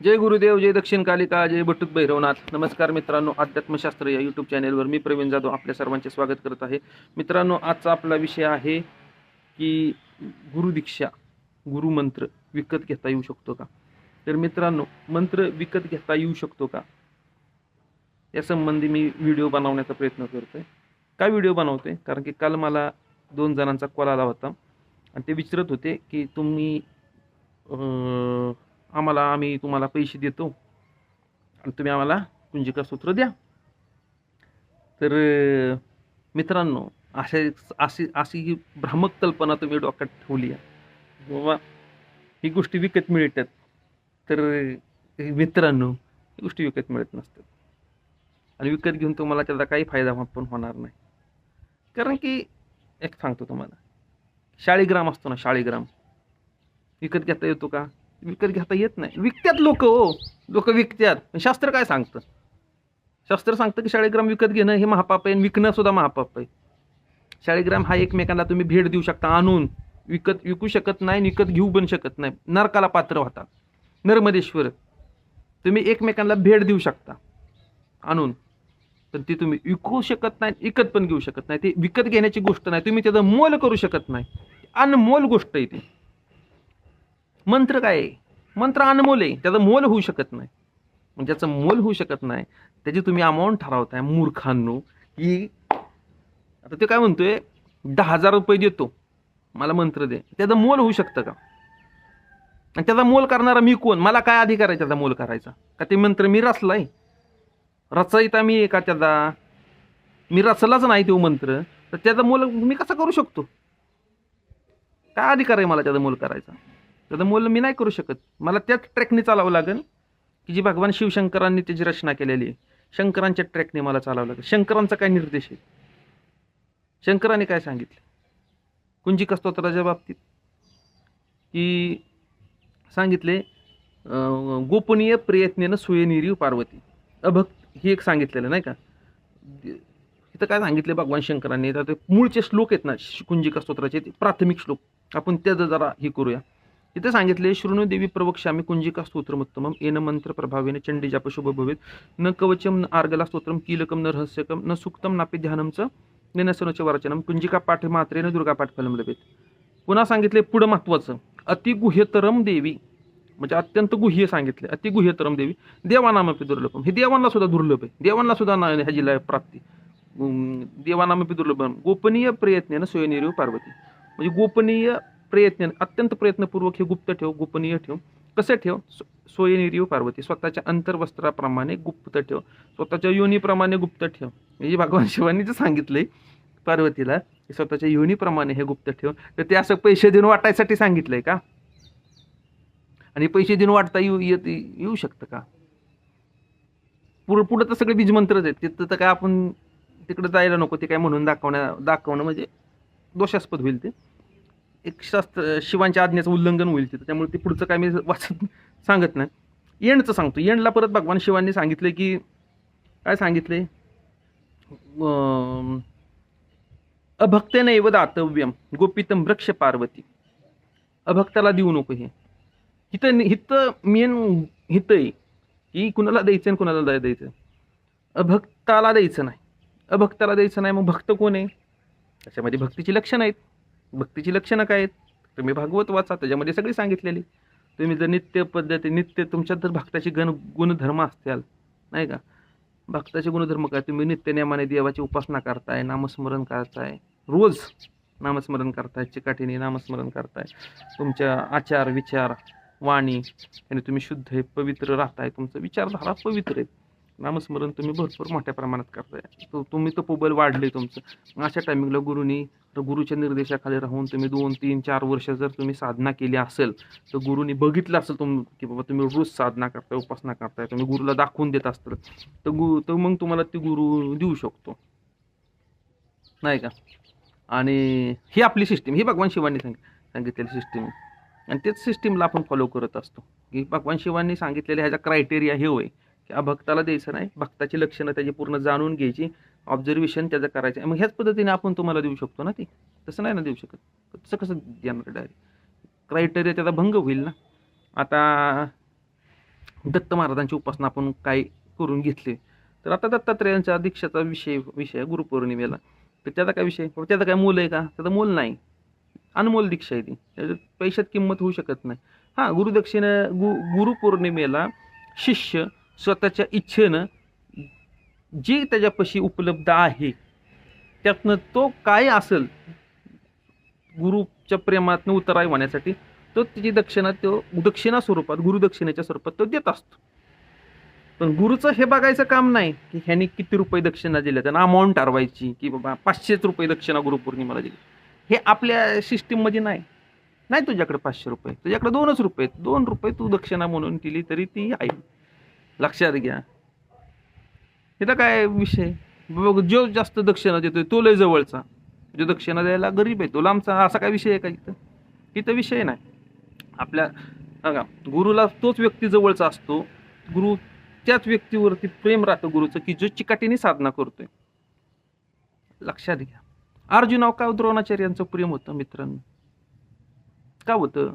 जय गुरुदेव जय दक्षिण कालिका जय बटुक भैरवनाथ. नमस्कार मित्रांनो अध्यात्मशास्त्र या यूट्यूब चॅनेलवर मी प्रवीण जाधव आपल्या सर्वांचे स्वागत करत आहे. मित्रांनो आजचा आपला विषय आहे की गुरुदीक्षा गुरुमंत्र विकत घेता येऊ शकतो का? तर मित्रांनो मंत्र विकत घेता येऊ शकतो का? या संबंधी मी व्हिडिओ बनवण्याचा प्रयत्न करतोय. काय व्हिडिओ बनवतोय? कारण की काल मला दोन जणांचा कॉल आला होता. आणि ते विचारत होते की तुम्ही आम्हाला आम्ही तुम्हाला पैसे देतो. आणि तुम्ही आम्हाला कुंजिका सूत्र द्या. तर मित्रांनो अशा अशी अशी ही भ्रामक कल्पना तुम्ही डोक्यात ठेवली आहे. बाबा ही गोष्टी विकत मिळतात. तर मित्रांनो ही गोष्टी विकत मिळत नसतात. आणि विकत घेऊन तुम्हाला त्याचा काही फायदा पण होणार नाही. कारण की एक सांगतो तुम्हाला. शाळीग्राम असतो ना शाळीग्राम. विकत घेता येतो का? विकत घेता येत नाही. विकतात लोक हो. लोक विकतात पण शास्त्र काय सांगतं? शास्त्र सांगतं की शाळेग्राम विकत घेणं हे महापाप आहे आणि विकणं सुद्धा महापाप आहे. शाळेग्राम हा एकमेकांना तुम्ही भेट देऊ शकता आणून. विकत विकू शकत नाही विकत घेऊ पण शकत नाही. नरकाला पात्र होता. नर्मदेश्वर. तुम्ही एकमेकांना भेट देऊ शकता आणून. पण ती तुम्ही विकू शकत नाही विकत पण घेऊ शकत नाही. ते विकत घेण्याची गोष्ट नाही. तुम्ही त्याचं मोल करू शकत नाही. अनमोल गोष्ट आहे ती. मंत्र काय आहे? मंत्र अनमोल आहे. त्याचं मोल होऊ शकत नाही. म्हणजे त्याचं मोल होऊ शकत नाही त्याची तुम्ही अमाऊंट ठरवताय. मूर्खांनो की आता ते काय म्हणतोय? दहा हजार रुपये देतो. मला मंत्र दे. त्याचं मोल होऊ शकतं का? आणि त्याचा मोल करणारा मी कोण? मला काय अधिकार आहे त्याचा मोल करायचा? का ते मंत्र मी रचलाय? रचयता मी आहे का त्याचा? मी रचलाच नाही तो मंत्र. तर त्याचा मोल मी कसा करू शकतो? काय अधिकार आहे मला त्याचा मोल करायचा? त्याचं मोल मी नाही करू शकत. मला त्याच ट्रॅकने चालावं लागेल की जी भगवान शिवशंकरांनी त्याची रचना केलेली आहे. शंकरांच्या ट्रॅकने मला चालावं लागेल. शंकरांचा काय निर्देश आहे? शंकराने काय सांगितलं? कुंजिका स्तोत्राच्या बाबतीत? की सांगितले गोपनीय प्रयत्नेनं सुयनिरीव पार्वती. अभक्त ही एक सांगितलेलं नाही का? इथं काय सांगितले भगवान शंकरांनी? तर ते मूळचे श्लोक आहेत ना श- कुंजिका स्तोत्राचे ते प्राथमिक श्लोक. आपण त्याचं जरा हे करूया. इथे सांगितले शृणुदेवी प्रवक्षामी कुंजिका स्तोत्रमोत्तम येन मंत्र प्रभावेन चंडी जाप शुभ भवेत. न कवचम न आर्गला स्तोत्रम कीलकम न रहस्यकम न सुक्तम नापी ध्यानमचं निनसनच वाचनम कुंजिका पाठ मात्रे न दुर्गा पाठ फलम लभेत. पुन्हा सांगितले पुढं महत्वाचं अतिगुह्यतरम देवी. म्हणजे अत्यंत गुह्य सांगितले अतिगुह्यतरम देवी. देवानामपी दुर्लभम. हे देवांना सुद्धा दुर्लभ आहे. देवांना सुद्धा ना ह्याजीला प्राप्ती. देवानामपी दुर्लभम. गोपनीय प्रयत्नेनं स्वयंनिरीव पार्वती. म्हणजे गोपनीय प्रयत्न अत्यंत प्रयत्नपूर्वक हे गुप्त ठेव गोपनीय ठेव. कसं ठेव? स्व- पार्वती स्वतःच्या अंतर्वस्त्राप्रमाणे गुप्त ठेव. स्वतःच्या योनीप्रमाणे गुप्त ठेव. म्हणजे भगवान शिवांनी जे सांगितलंय पार्वतीला स्वतःच्या योनीप्रमाणे हे गुप्त ठेव. तर ते असं पैसे देऊन वाटायसाठी सांगितलंय का? आणि पैसे देऊन वाटता येऊ येत येऊ शकतं का? पुढं पुढं तर सगळे बीजमंत्रच आहेत. तिथं तर काय आपण तिकडे जायला नको ते काय म्हणून दाखवण्या दाखवणं म्हणजे दोषास्पद होईल ते. एक शास्त्र शिवांच्या आज्ञेचं उल्लंघन होईल तिथं. त्यामुळे ते पुढचं काय मी वाचत सांगत नाही. येणचं सांगतो. येणला परत भगवान शिवांनी सांगितले की काय सांगितले अभक्त नैव दातव्यम गोपितम वृक्ष पार्वती. अभक्ताला देऊ नको हे. हिथं हिथं मेन हिथं आहे की कुणाला द्यायचं आणि कुणाला द्यायचं. अभक्ताला द्यायचं नाही. अभक्ताला द्यायचं नाही मग भक्त कोण आहे? त्याच्यामध्ये भक्तीची लक्षणं आहेत. भक्तीची लक्षणं काय आहेत? तुम्ही भागवत वाचा त्याच्यामध्ये सगळी सांगितलेली. तुम्ही जर नित्य पद्धती नित्य तुमच्यात जर भक्ताची गण गुणधर्म असतील नाही का? भक्ताचे गुणधर्म काय? तुम्ही नित्यनेमाने देवाची उपासना करताय नामस्मरण करताय. रोज नामस्मरण करताय चिकाटीने नामस्मरण करताय. तुमच्या आचार विचार वाणी आणि तुम्ही शुद्ध आहे पवित्र राहताय. तुमचं विचारधारा पवित्र आहे. नामस्मरण तुम्ही भरपूर मोठ्या प्रमाणात करताय. तो तुम्ही तपोबल वाढले तुमचं. अशा टायमिंगला गुरुनी तर गुरुच्या निर्देशाखाली राहून तुम्ही दोन तीन चार वर्ष जर तुम्ही साधना केली असेल तर गुरुनी बघितलं असेल तुम की बाबा तुम्ही रोज साधना करताय उपासना करताय तुम्ही गुरुला दाखवून देत असताल तर गु तर मग तुम्हाला ती गुरु देऊ शकतो. नाही का? आणि ही आपली सिस्टीम ही भगवान शिवांनी सांग सांगितलेली सिस्टीम आहे आणि तेच सिस्टीमला आपण फॉलो करत असतो. की भगवान शिवांनी सांगितलेले ह्याचा क्रायटेरिया हे होय. की भक्ताला द्यायचं नाही. भक्ताची लक्षणं त्याची पूर्ण जाणून घ्यायची. ऑब्झर्वेशन त्याचं करायचं. मग ह्याच पद्धतीने आपण तुम्हाला देऊ शकतो ना ती? तसं नाही ना देऊ शकत. तसं कसं देणार डायरेक्ट क्रायटेरिया त्याचा भंग होईल ना? आता दत्त महाराजांची उपासना आपण काय करून घेतली? तर आता दत्तात्रेयांच्या दीक्षाचा विषय विषय गुरुपौर्णिमेला. तर त्याचा काय विषय? त्याचं काय मोल आहे का? त्याचं मोल नाही. अनमोल दीक्षा आहे ती. त्याच्यात पैशात किंमत होऊ शकत नाही. हां गुरुदक्षिणा गु गुरुपौर्णिमेला शिष्य स्वतःच्या इच्छेनं जे त्याच्यापाशी उपलब्ध आहे त्यातनं तो काय असेल गुरुच्या प्रेमातनं उतराय होण्यासाठी तो त्याची दक्षिणा तो दक्षिणा स्वरूपात गुरुदक्षिणेच्या स्वरूपात तो देत असतो. पण गुरुचं हे बघायचं काम नाही की ह्याने किती रुपये दक्षिणा दिल्या त्यांना अमाऊंट ठरवायची की बाबा पाचशेच रुपये दक्षिणा गुरुपौर्णिमेला दिली. हे आपल्या सिस्टीममध्ये नाही. नाही तुझ्याकडे पाचशे रुपये तुझ्याकडे दोनच रुपये आहेत. दोन रुपये तू दक्षिणा म्हणून दिली तरी ती आहे. लक्षात घ्या. इथं काय विषय? बघ जो जास्त दक्षिणा देतोय तो लय जवळचा. जो दक्षिणा द्यायला गरीब आहे तो लांबचा. असा काय विषय आहे का इथं? इथं विषय नाही. आपल्या बघा गुरुला तोच व्यक्ती जवळचा असतो. गुरु त्याच व्यक्तीवरती प्रेम राहतं गुरुचं की जो चिकाटीने साधना करतोय. लक्षात घ्या. अर्जुनाव का द्रोणाचार्यांचं प्रेम होतं मित्रांनो. का होतं?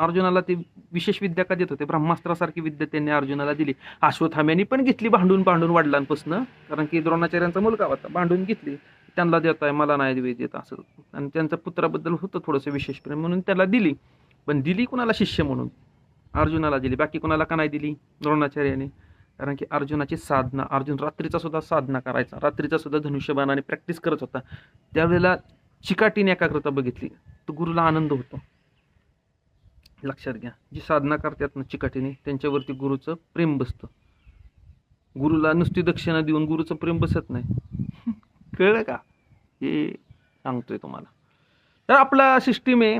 अर्जुनाला ते विशेष विद्या का देत होते? ब्रह्मास्त्रासारखी विद्या त्यांनी अर्जुनाला दिली. अश्वथाम्यानी पण घेतली भांडून भांडून वडिलांपासून. कारण की द्रोणाचार्यांचा मुलगा होता भांडून घेतली. त्यांना देत आहे मला नाही देवी देत असं. आणि त्यांचा पुत्राबद्दल होतं थोडंसं विशेष प्रेम म्हणून त्याला दिली. पण दिली कुणाला? शिष्य म्हणून. अर्जुनाला दिली. बाकी कुणाला का नाही दिली? द्रोणाचार्याने. कारण की अर्जुनाची साधना अर्जुन रात्रीचा सुद्धा साधना करायचा. रात्रीचा सुद्धा धनुष्यबाणाने प्रॅक्टिस करत होता. त्यावेळेला चिकाटीने एकाग्रता बघितली. तर गुरुला आनंद होतो. लक्षात घ्या. जी साधना करतात ना चिकाटीने त्यांच्यावरती गुरुचं प्रेम बसतं. गुरुला नुसती दक्षिणा देऊन गुरुचं प्रेम बसत नाही. कळलं का? हे सांगतोय तुम्हाला. तर आपला सिस्टीम आहे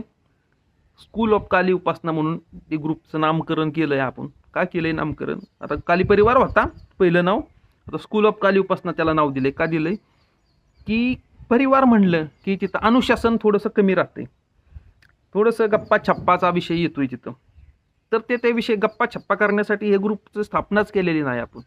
स्कूल ऑफ काली उपासना म्हणून ते ग्रुपचं नामकरण केलं आहे आपण. का केलं आहे नामकरण? आता काली परिवार होता पहिलं नाव. आता स्कूल ऑफ काली उपासना त्याला नाव दिलं का दिलं की परिवार म्हणलं की तिथं अनुशासन थोडंसं कमी राहते थोडंसं गप्पा छप्पाचा विषय येतोय तिथं. तर ते ते विषय गप्पा छप्पा करण्यासाठी हे ग्रुपचं स्थापनाच केलेली नाही आपण.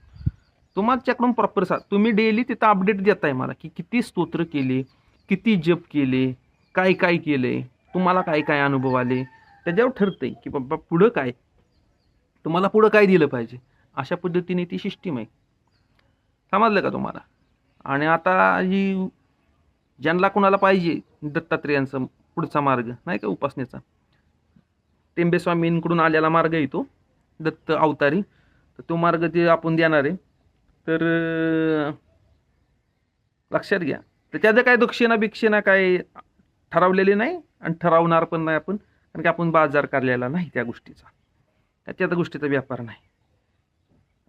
तुम्हाच्याकडून प्रॉपर सा तुम्ही डेली तिथं अपडेट देताय मला की किती स्तोत्र केले किती जप केले काय काय केले तुम्हाला काय काय अनुभव आले त्याच्यावर ठरतंय की बाबा पुढं काय? तुम्हाला पुढं काय दिलं पाहिजे? अशा पद्धतीने ती सिस्टीम आहे. समजलं का तुम्हाला? आणि आता ही ज्यांना कोणाला पाहिजे दत्तात्रेयांचं पुढचा मार्ग नाही का उपासनेचा? टेंबेस्वामींकडून आलेला मार्ग आहे तो दत्त अवतारी. तर तो मार्ग ते आपण देणार आहे तर लक्षात घ्या. तर त्याचं काय दक्षिणा बिक्षिणा काय ठरवलेली नाही आणि ठरवणार पण नाही आपण कारण की आपण बाजार काढलेला नाही त्या गोष्टीचा. त्या त्या गोष्टीचा व्यापार नाही.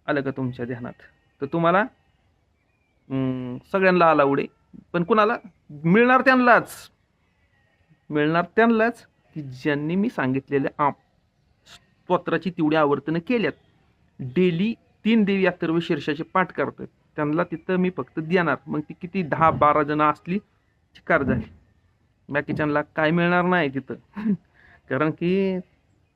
आलं का तुमच्या ध्यानात? तर तुम्हाला सगळ्यांना आला उडे. पण कुणाला? मिळणार त्यांनाच. मिळणार त्यांनाच की ज्यांनी मी सांगितलेल्या आप स्तोत्राची तेवढी आवर्तनं केल्यात. डेली तीन देवी अथर्व शीर्षाचे पाठ करतात त्यांना तिथं मी फक्त देणार. मग ती किती? दहा बारा जण असली चिकार झाली. बाकीच्यांना काय मिळणार नाही तिथं? कारण की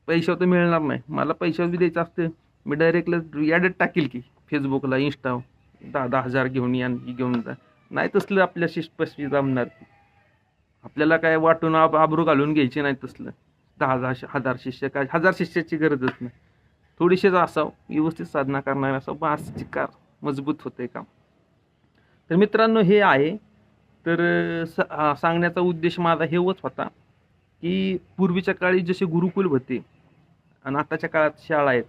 पैशा तर मिळणार नाही. मला पैशावर बी द्यायचं असतं. मी डायरेक्टला ॲडेट टाकील की फेसबुकला इंस्टा दहा दहा हजार घेऊन या घेऊन जा. नाही तसलं आपल्या शिष्टपशी जमणार. आपल्याला काय वाटून आब आबरू घालून घ्यायची नाही तसलं. दहा हजार हजार शिष्य काय हजार शिष्याची गरजच नाही. थोडीशीच असावं व्यवस्थित साधना करणार असावं बास चिकार मजबूत होते काम. तर मित्रांनो हे आहे. तर स सांगण्याचा उद्देश माझा हेच होता की पूर्वीच्या काळी जसे गुरुकुल होते आणि आताच्या काळात शाळा आहेत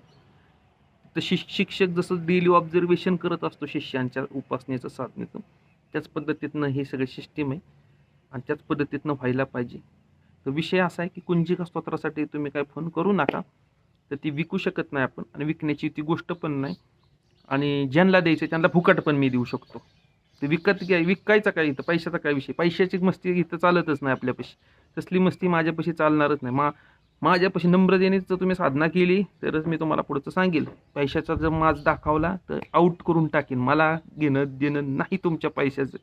तर शिक शिक्षक जसं डेली ऑब्झर्वेशन करत असतो शिष्यांच्या उपासनेचं साधनेचं त्याच पद्धतीतनं हे सगळे सिस्टीम आहे. आणि त्याच पद्धतीतनं व्हायला पाहिजे. तर विषय असा आहे की कुंजिका स्तोत्रासाठी तुम्ही काय फोन करू नका तर ती विकू शकत नाही आपण आणि विकण्याची ती गोष्ट पण नाही. आणि ज्यांना द्यायचं त्यांना फुकट पण मी देऊ शकतो. ते विकत घ्या विकायचा काय इथं? पैशाचा काय विषय? पैशाची मस्ती इथं चालतच नाही आपल्यापाशी. तसली मस्ती माझ्यापाशी चालणारच नाही. मा माझ्यापाशी नम्रतेने जर तुम्ही साधना केली तरच मी तुम्हाला पुढचं सांगेल. पैशाचा जर माज दाखवला तर आऊट करून टाकेन. मला घेणं देणं नाही तुमच्या पैशाचं.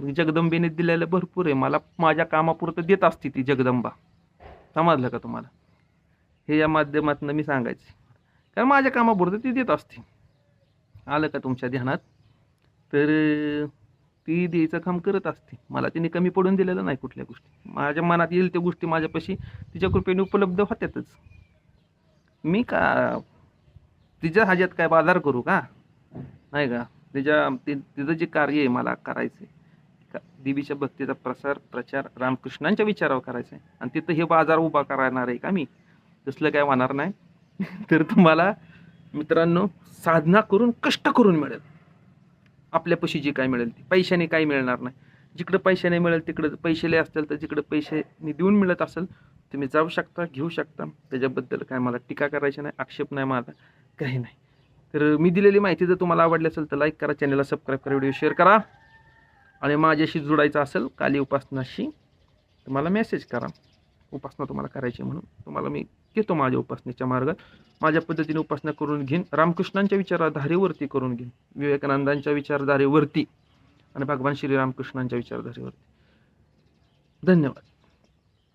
जगदंबेने दिलेलं भरपूर आहे. मला माझ्या कामापुरतं देत असते ती जगदंबा. समजलं का तुम्हाला? हे या माध्यमातून मी सांगायचं. कारण माझ्या कामापुरतं ती देत असते. आलं का तुमच्या ध्यानात? तर ती द्यायचं काम करत असते. मला तिने कमी पडून दिलेलं नाही कुठल्या गोष्टी. माझ्या मनात येईल त्या गोष्टी माझ्यापाशी तिच्या कृपेने उपलब्ध होत्यातच. मी का तिच्या ह्याच्यात काय बाजार करू का? नाही का? तिच्या ति- तिचं जे कार्य आहे मला करायचं आहे देवीच्या भक्तीचा प्रसार प्रचार रामकृष्णांच्या विचारावर करायचा आहे. आणि तिथं हे बाजार उभा करणार आहे का मी? तसलं काय होणार नाही. तर तुम्हाला मित्रांनो साधना करून कष्ट करून मिळेल. आपल्यापाशी जे काय मिळेल ते. पैशाने काही मिळणार नाही. जिकडं पैशाने मिळेल तिकडं पैशेले असतील तर जिकडं पैसे देऊन मिळत असेल तुम्ही जाऊ शकता घेऊ शकता. त्याच्याबद्दल काय मला टीका करायची नाही आक्षेप नाही माझा काही नाही. तर मी दिलेली माहिती जर तुम्हाला आवडली असेल तर लाईक करा चॅनलला सबस्क्राईब करा व्हिडिओ शेअर करा. आणि माझ्याशी जोडायचं असेल काली उपासनाशी तर मला मेसेज करा. उपासना तुम्हाला करायची म्हणून. तुम्हाला मी घेतो माझ्या उपासनेच्या मार्गात. माझ्या पद्धतीने उपासना करून घेईन. रामकृष्णांच्या विचारधारेवरती करून घेईन. विवेकानंदांच्या विचारधारेवरती आणि भगवान श्रीरामकृष्णांच्या विचारधारेवरती. धन्यवाद.